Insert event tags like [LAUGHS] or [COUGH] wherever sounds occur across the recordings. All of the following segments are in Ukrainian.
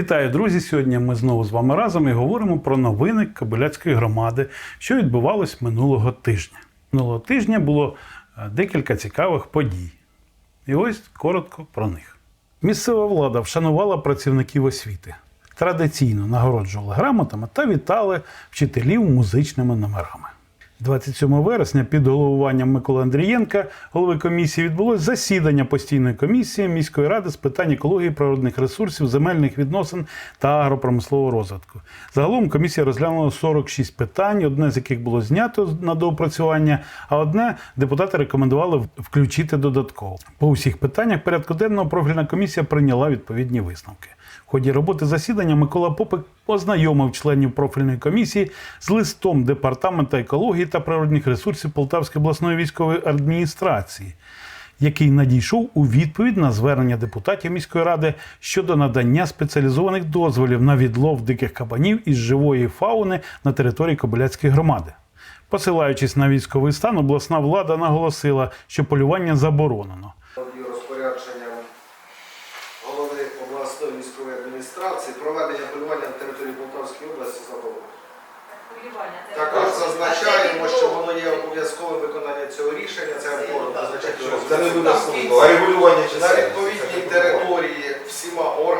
Вітаю, друзі! Сьогодні ми знову з вами разом і говоримо про новини Кобиляцької громади, що відбувалось минулого тижня. Минулого тижня було е, декілька цікавих подій. І ось коротко про них. Місцева влада вшанувала працівників освіти, традиційно нагороджували грамотами та вітали вчителів музичними номерами. 27 вересня під головуванням Миколи Андрієнка, голови комісії, відбулось засідання постійної комісії міської ради з питань екології, природних ресурсів, земельних відносин та агропромислового розвитку. Загалом комісія розглянула 46 питань, одне з яких було знято на доопрацювання, а одне депутати рекомендували включити додатково. По усіх питаннях порядку денного профільна комісія прийняла відповідні висновки. Ході роботи засідання Микола Попик ознайомив членів профільної комісії з листом Департаменту екології та природних ресурсів Полтавської обласної військової адміністрації, який надійшов у відповідь на звернення депутатів міської ради щодо надання спеціалізованих дозволів на відлов диких кабанів із живої фауни на території Кобиляцької громади. Посилаючись на військовий стан, обласна влада наголосила, що полювання заборонено. І розпорядженням голови обласної військової адміністрації проведення полювання на території Полтавської області заборонено. Також зазначаємо, що воно є обов'язкове виконання цього рішення. Це означає, що Це не обов'язково, а регулювання на відповідній території всіма органами,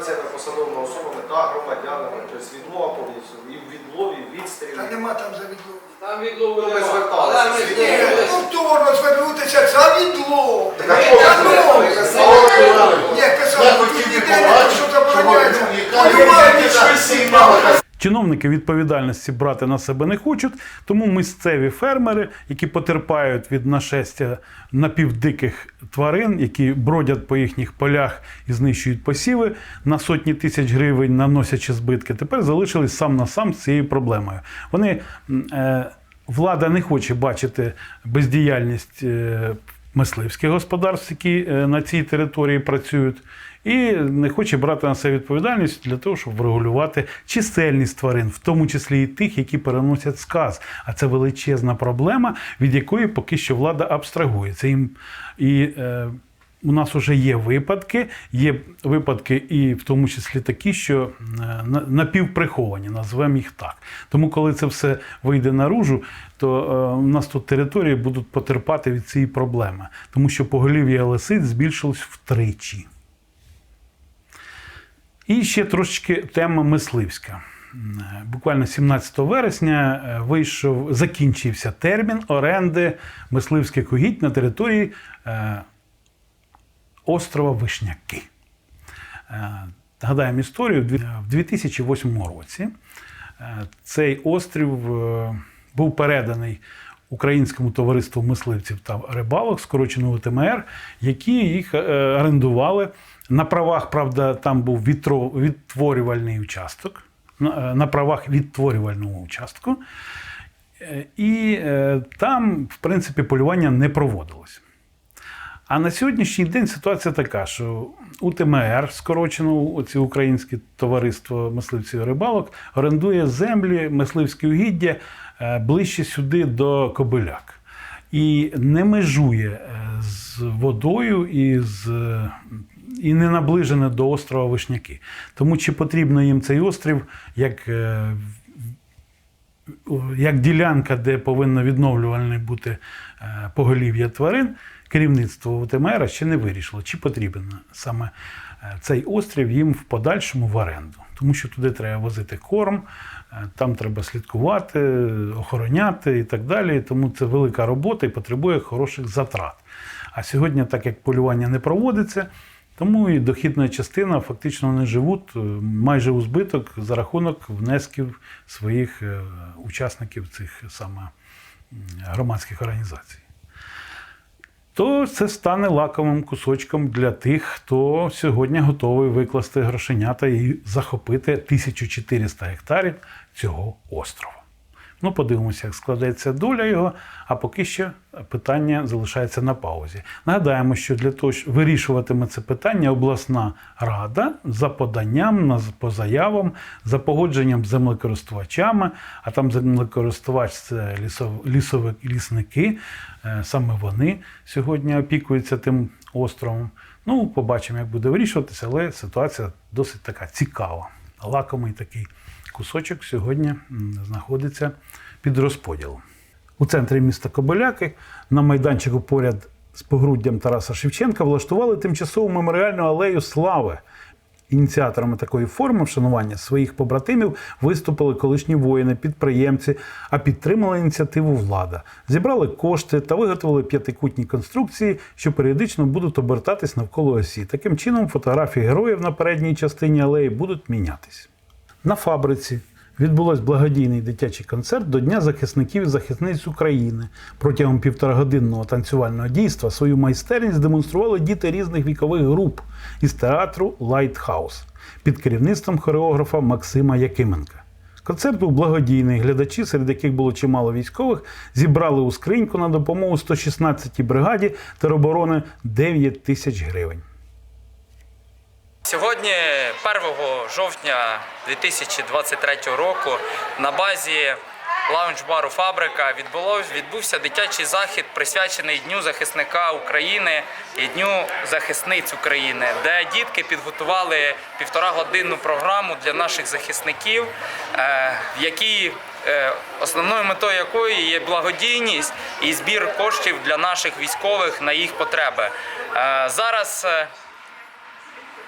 та організаціями, посадовими особами та громадянами. Тобто відмова повністю і в відлові, і в відстрілі. Та нема там за відлов. Там відлову Ну, ми нема. зверталися. Але ми Ні, Ні, звернулися. повторно звернутися за відлов. Так, а та ви писали? Ні, Я писали, хотів ніде не побачити, що забороняється. Полювання сигнали. Чиновники відповідальності брати на себе не хочуть, тому місцеві фермери, які потерпають від нашестя напівдиких тварин, які бродять по їхніх полях і знищують посіви на сотні тисяч гривень, наносячи збитки, тепер залишились сам на сам з цією проблемою. Вони е, влада не хоче бачити бездіяльність е, мисливських господарств, які е, на цій території працюють, і не хоче брати на себе відповідальність для того, щоб врегулювати чисельність тварин, в тому числі і тих, які переносять сказ. А це величезна проблема, від якої поки що влада абстрагується. Їм і е, у нас вже є випадки, є випадки, і в тому числі такі, що е, на- напівприховані, назвемо їх так. Тому, коли це все вийде наружу, то е, у нас тут території будуть потерпати від цієї проблеми, тому що поголів'я лисиць збільшилось втричі. І ще трошечки тема мисливська. Буквально 17 вересня е, вийшов, закінчився термін оренди мисливських угідь на території е, острова Вишняки. Е, Нагадаємо історію, в 2008 році цей острів був переданий Українському товариству мисливців та рибалок, скорочено УТМР, які їх е, орендували. На правах, правда, там був відтворювальний участок, на, е, правах відтворювального участку. Е, І там, в принципі, полювання не проводилось. А на сьогоднішній день ситуація така, що УТМР, скорочено оці українське товариство мисливців і рибалок, орендує землі, мисливські угіддя е, ближче сюди до Кобиляк. І не межує е, з водою і, з, і не наближене до острова Вишняки. Тому чи потрібно їм цей острів як е, як ділянка, де повинно відновлювальне бути поголів'я тварин, керівництво УТМР ще не вирішило, чи потрібен саме е, цей острів їм в подальшому в оренду. Тому що туди треба возити корм, е, там треба слідкувати, охороняти і так далі. Тому це велика робота і потребує хороших затрат. А сьогодні, так як полювання не проводиться, тому і дохідна частина фактично вони живуть е, майже у збиток за рахунок внесків своїх учасників цих саме громадських організацій. То це стане лакомим кусочком для тих, хто сьогодні готовий викласти грошенята і захопити 1400 гектарів цього острова. Ну, подивимося, як складеться доля його, а поки що питання залишається на паузі. Нагадаємо, що для того, щоб вирішуватиме це питання обласна рада за поданням, по заявам, за погодженням з землекористувачами, а там землекористувач це лісов, лісові, лісники, е, саме вони сьогодні опікуються тим островом. Ну, побачимо, як буде вирішуватися, але ситуація досить така цікава. Лакомий такий кусочок сьогодні знаходиться під розподілом. У центрі міста Кобиляки на майданчику поряд з погруддям Тараса Шевченка влаштували тимчасову меморіальну алею слави. Ініціаторами такої форми вшанування своїх побратимів виступили колишні воїни, підприємці, а підтримала ініціативу влада. Зібрали кошти та виготовили п'ятикутні конструкції, що періодично будуть обертатись навколо осі. Таким чином, фотографії героїв на передній частині алеї будуть мінятись. На фабриці відбулось благодійний дитячий концерт до Дня захисників і захисниць України. Протягом півторагодинного танцювального дійства свою майстерність демонстрували діти різних вікових груп із театру Лайтхаус під керівництвом хореографа Максима Якименка. Концерт був благодійний. Глядачі, серед яких було чимало військових, зібрали у скриньку на допомогу 116-й бригаді тероборони 9 тисяч гривень. Сьогодні, 1 жовтня 2023 року, на базі лаунж-бару Фабрика відбувся дитячий захід, присвячений Дню захисника України і Дню захисниць України, де дітки підготували півторагодинну програму для наших захисників, е, в е, основною метою якої є благодійність і збір коштів для наших військових на їх потреби. Е, Зараз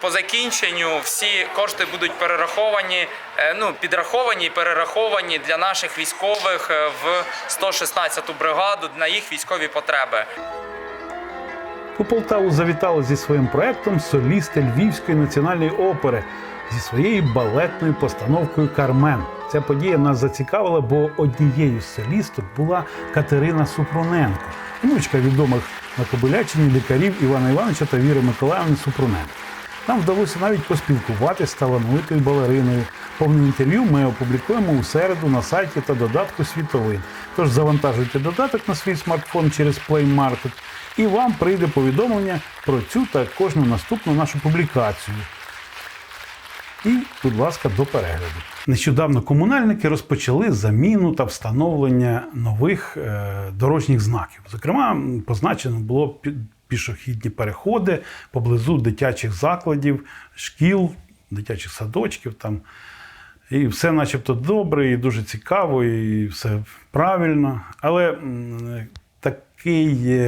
по закінченню всі кошти будуть перераховані, е, ну підраховані і перераховані для наших військових е, в 116-ту бригаду на їх військові потреби. У Полтаву завітали зі своїм проектом солісти Львівської національної опери зі своєю балетною постановкою Кармен. Ця подія нас зацікавила, бо однією з солісток була Катерина Супруненко, внучка відомих на Кобилячині лікарів Івана Івановича та Віри Миколаївни Супруненко. Нам вдалося навіть поспілкуватися з талановитою балериною. Повне інтерв'ю ми опублікуємо у середу на сайті та додатку світовин. Тож завантажуйте додаток на свій смартфон через Play Market, і вам прийде повідомлення про цю та кожну наступну нашу публікацію. І, будь ласка, до перегляду. Нещодавно комунальники розпочали заміну та встановлення нових е, дорожніх знаків. Зокрема, позначено було пішохідні переходи поблизу дитячих закладів, шкіл, дитячих садочків. Там. І все начебто добре, і дуже цікаво, і все правильно. Але такий,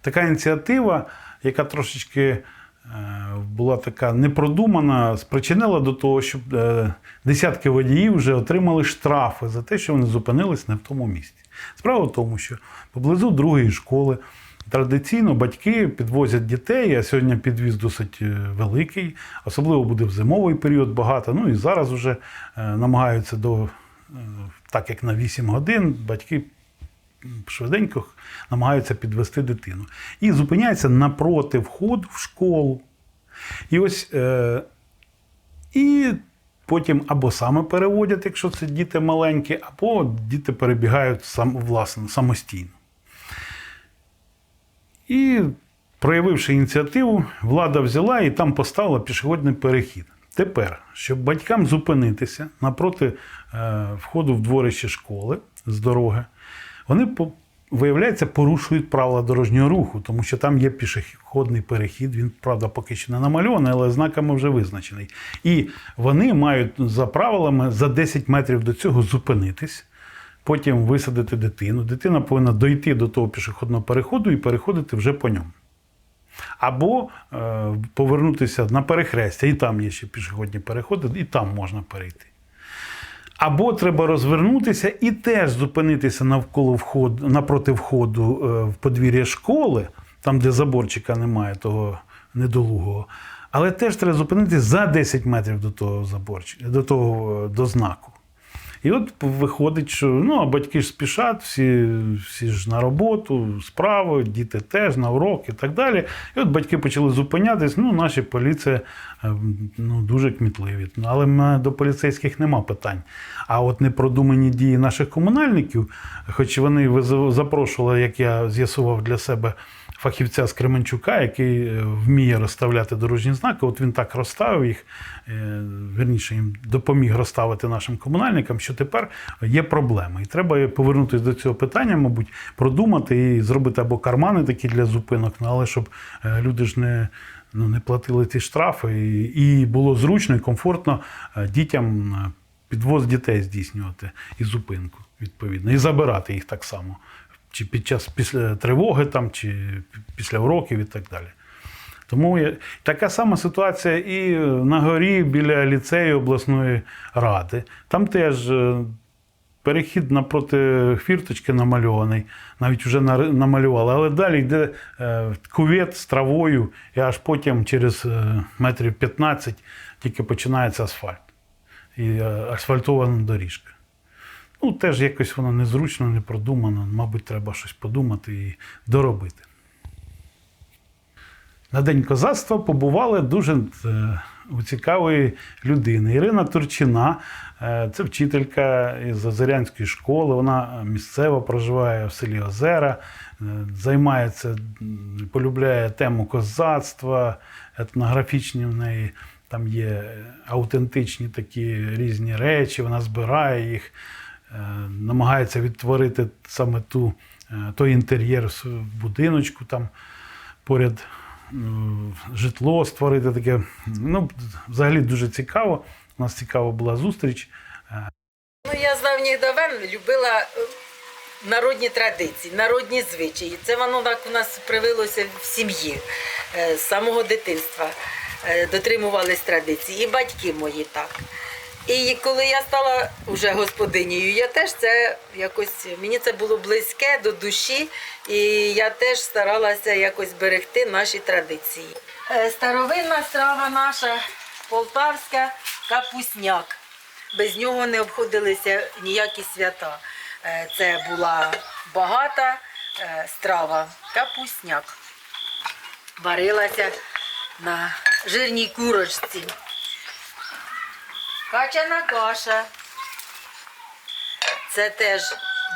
така ініціатива, яка трошечки е, була така непродумана, спричинила до того, що е, десятки водіїв вже отримали штрафи за те, що вони зупинились не в тому місці. Справа в тому, що поблизу другої школи традиційно батьки підвозять дітей, а сьогодні підвіз досить е, великий, особливо буде в зимовий період багато. Ну і зараз вже е, намагаються до, е, так як на 8 годин, батьки швиденько намагаються підвести дитину. І зупиняється напроти входу в школу. І ось і потім або саме переводять, якщо це діти маленькі, або діти перебігають сам, власне, самостійно. І, проявивши ініціативу, влада взяла і там поставила пішохідний перехід. Тепер, щоб батькам зупинитися напроти е, входу в дворище школи з дороги, вони виявляється порушують правила дорожнього руху, тому що там є пішохідний перехід. Він, правда, поки що не намальований, але знаками вже визначений. І вони мають за правилами за 10 метрів до цього зупинитись. Потім висадити дитину. Дитина повинна дойти до того пішохідного переходу і переходити вже по ньому. Або е, повернутися на перехрестя, і там є ще пішохідні переходи, і там можна перейти. Або треба розвернутися і теж зупинитися навколо входу, напроти входу е, в подвір'я школи, там, де заборчика немає, того недолугого. Але теж треба зупинитися за 10 метрів до того заборчика, до того е, до знаку. І от виходить, що ну, а батьки ж спішать, всі, всі ж на роботу, справи, діти теж на уроки і так далі. І от батьки почали зупинятись. Ну, наші поліція е, ну, дуже кмітливі. Але до поліцейських нема питань. А от непродумані дії наших комунальників, хоч вони запрошували, як я з'ясував для себе, фахівця з Кременчука, який е, вміє розставляти дорожні знаки. От він так розставив їх, е, вірніше їм допоміг розставити нашим комунальникам, що тепер є проблема. І треба повернутися до цього питання, мабуть, продумати і зробити або кармани такі для зупинок, ну, але щоб е, люди ж не. Ну, не платили ті штрафи, і, і було зручно і комфортно дітям підвоз дітей здійснювати і зупинку, відповідно, і забирати їх так само, чи під час після тривоги, там, чи після уроків і так далі. Тому є, така сама ситуація і на горі біля ліцею обласної ради. Там теж е, перехід напроти фірточки намальований, навіть вже намалювали, але далі йде е, кувет з травою, і аж потім через е, метрів 15 тільки починається асфальт і асфальтована доріжка. Ну, теж якось воно незручно, не продумано. Мабуть, треба щось подумати і доробити. На День козацтва побували дуже е, у цікавої людини. Ірина Турчина, е, це вчителька із Озерянської школи. Вона місцево проживає в селі Озера, е, займається, полюбляє тему козацтва, етнографічні в неї. Там є аутентичні такі різні речі, вона збирає їх, намагається відтворити саме ту, е, той інтер'єр в будиночку там поряд житло створити таке. Ну, взагалі дуже цікаво. У нас цікава була зустріч. Ну, я з давніх давен любила е, народні традиції, народні звичаї. Це воно так у нас привилося в сім'ї е, з самого дитинства. Е, Дотримувались традицій. І батьки мої так. І коли я стала вже господинею, я теж це якось мені це було близьке до душі, і я теж старалася якось берегти наші традиції. Е, Старовинна страва наша полтавська капусняк без нього не обходилися ніякі свята. Е, Це була багата е, страва, капусняк. Варилася на жирній курочці. Качана каша. Це теж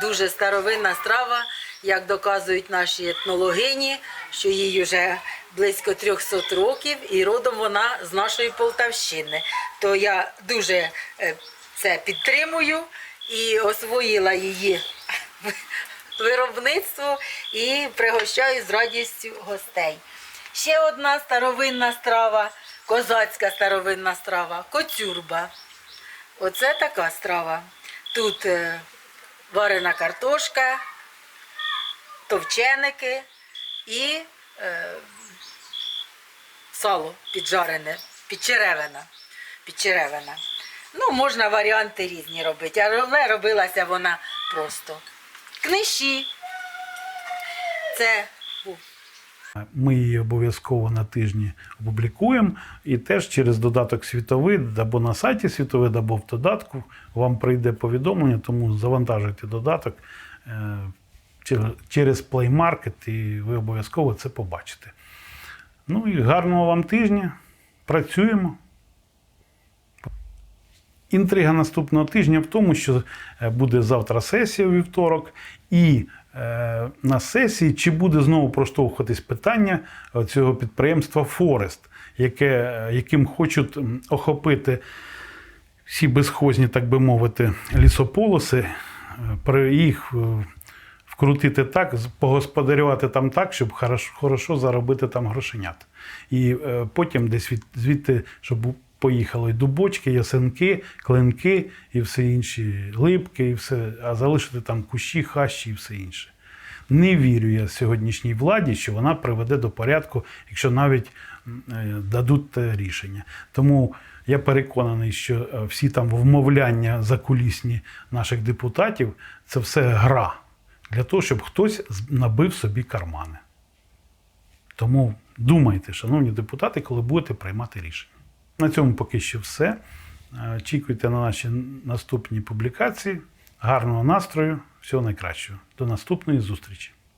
дуже старовинна страва, як доказують наші етнологині, що їй вже близько 300 років, і родом вона з нашої Полтавщини. То я дуже е, це підтримую і освоїла її [LAUGHS] виробництво і пригощаю з радістю гостей. Ще одна старовинна страва, козацька старовинна страва коцюрба. Оце така страва. Тут е, варена картошка, товченики і е, сало піджарене, підчеревина. підчеревина. Ну, можна варіанти різні робити, але робилася вона просто. Книжі. Це Ми її обов'язково на тижні опублікуємо. І теж через додаток світовий або на сайті світовий, або в додатку вам прийде повідомлення, тому завантажуйте додаток е, через Play Market і ви обов'язково це побачите. Ну і гарного вам тижня. Працюємо. Інтрига наступного тижня в тому, що е, буде завтра сесія у вівторок, і е, на сесії чи буде знову проштовхуватись питання е, цього підприємства Форест, яке, е, яким хочуть охопити всі безхозні, так би мовити, лісополоси, при їх вкрутити так, погосподарювати там так, щоб хорошо заробити там грошенят. І е, потім десь від, звідти, щоб і дубочки, ясенки, клинки і все інші, липки, і все, а залишити там кущі, хащі і все інше. Не вірю я сьогоднішній владі, що вона приведе до порядку, якщо навіть е, дадуть рішення. Тому я переконаний, що е, всі там вмовляння закулісні наших депутатів це все гра для того, щоб хтось набив собі кармани. Тому думайте, шановні депутати, коли будете приймати рішення. На цьому поки що все. Е, Очікуйте на наші наступні публікації. Гарного настрою, всього найкращого. До наступної зустрічі!